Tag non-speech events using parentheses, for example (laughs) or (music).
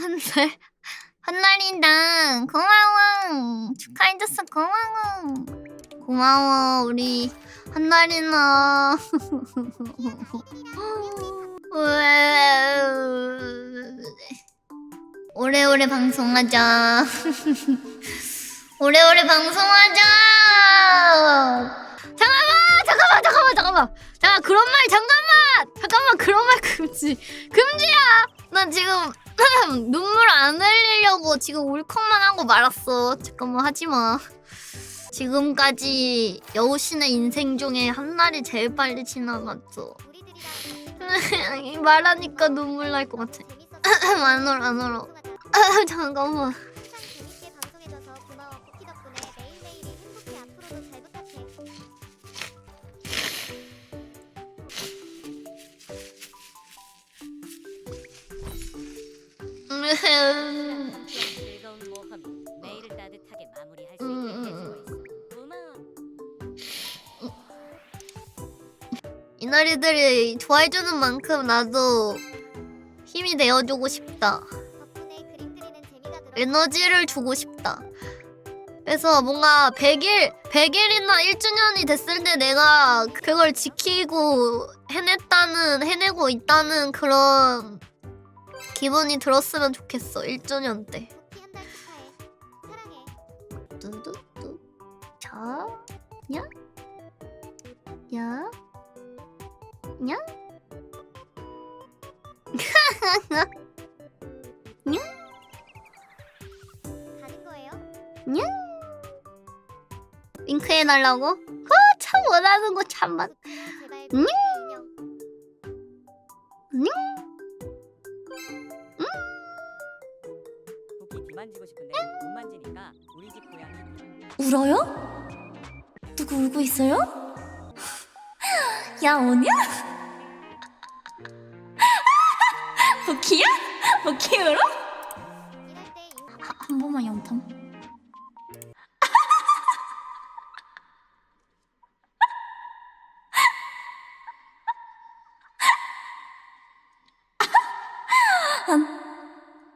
한날 (laughs) 한날이다 고마워. 축하해줘서 고마워. 고마워 우리 한날이나. (laughs) 오래오래 방송하자. (laughs) 오래오래 방송하자. 잠깐만 잠깐만 잠깐만 잠깐만. 잠깐 그런 말 잠깐만. 잠깐만 그런 말 금지 금지야. 나 지금 눈물 안 흘리려고 지금 울컥만 하고 말았어. 잠깐만 하지 마. 지금까지 여우신의 인생 중에 한 날이 제일 빨리 지나갔어. (laughs) 말하니까 눈물 날 것 같아. (clears throat) 안 울어 안 울어. (clears throat) 잠깐만 음, 음. 이날이들이 좋아해주는 만큼 나도 힘이 되어주고 싶다. 에너지를 주고 싶다. 그래서 뭔가 100일, 100일이나 1주년이 됐을 때 내가 그걸 지키고 해냈다는, 해내고 있다는 그런 기분이 들었으면 좋겠어. 1주년 때. 뚜두뚜. 자, 야, 야, 야. 가는 거예요? 윙크 해 달라고? 어, 참 원하는 거 참만. 쿠키 만지고 싶은데 못 만지니까 우리 집 고양이 울어요? 누구 울고 있어요? 야 오냐? 복희야? 복희 울어? 한 번만 염탐 안